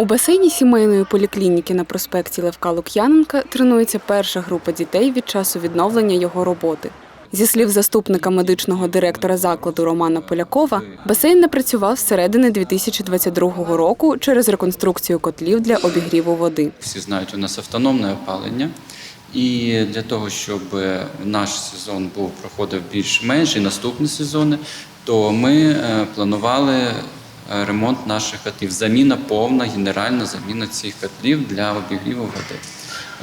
У басейні сімейної поліклініки на проспекті Левка Лук'яненка тренується перша група дітей від часу відновлення його роботи. Зі слів заступника медичного директора закладу Романа Полякова, басейн не працював з середини 2022 року через реконструкцію котлів для обігріву води. Всі знають, у нас автономне опалення. І для того, щоб наш сезон був проходив більш-менш і наступні сезони, то ми е, планували ремонт наших котлів. Заміна повна, генеральна заміна цих котлів для обігріву води.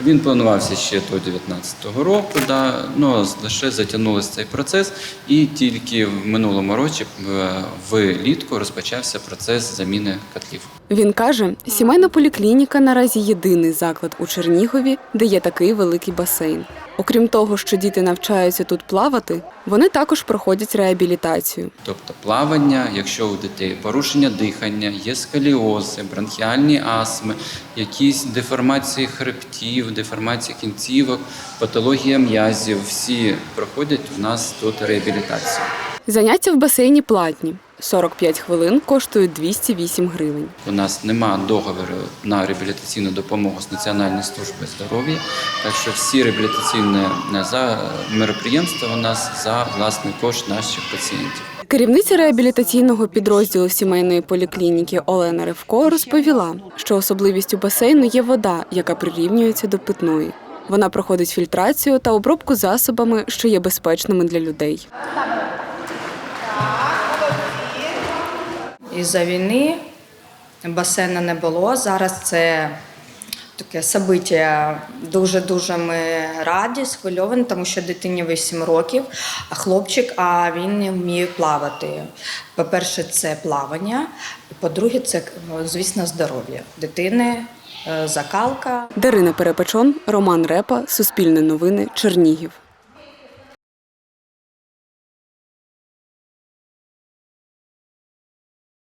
Він планувався ще до 2019 року, да, ну, лише затягнулося цей процес, і тільки в минулому році е, влітку розпочався процес заміни котлів. Він каже, сімейна поліклініка наразі єдиний заклад у Чернігові, де є такий великий басейн. Окрім того, що діти навчаються тут плавати, вони також проходять реабілітацію. Тобто плавання, якщо у дітей порушення дихання, є сколіози, бронхіальні астми, якісь деформації хребтів, деформації кінцівок, патологія м'язів, всі проходять у нас тут реабілітацію. Заняття в басейні платні. 45 хвилин коштують 208 гривень. У нас нема договору на реабілітаційну допомогу з Національної служби здоров'я, так що всі реабілітаційні е, за мероприємства у нас за власний кошт наших пацієнтів. Керівниця реабілітаційного підрозділу сімейної поліклініки Олена Ревко розповіла, що особливістю басейну є вода, яка прирівнюється до питної. Вона проходить фільтрацію та обробку засобами, що є безпечними для людей. Із-за війни басейну не було. Зараз це таке собиття. Дуже-дуже ми раді, схвильовані, тому що дитині 8 років, а хлопчик, а він не вміє плавати. По-перше, це плавання, по-друге, це, звісно, здоров'я дитини, е, закалка. Дарина Перепечон, Роман Репа, Суспільне новини, Чернігів.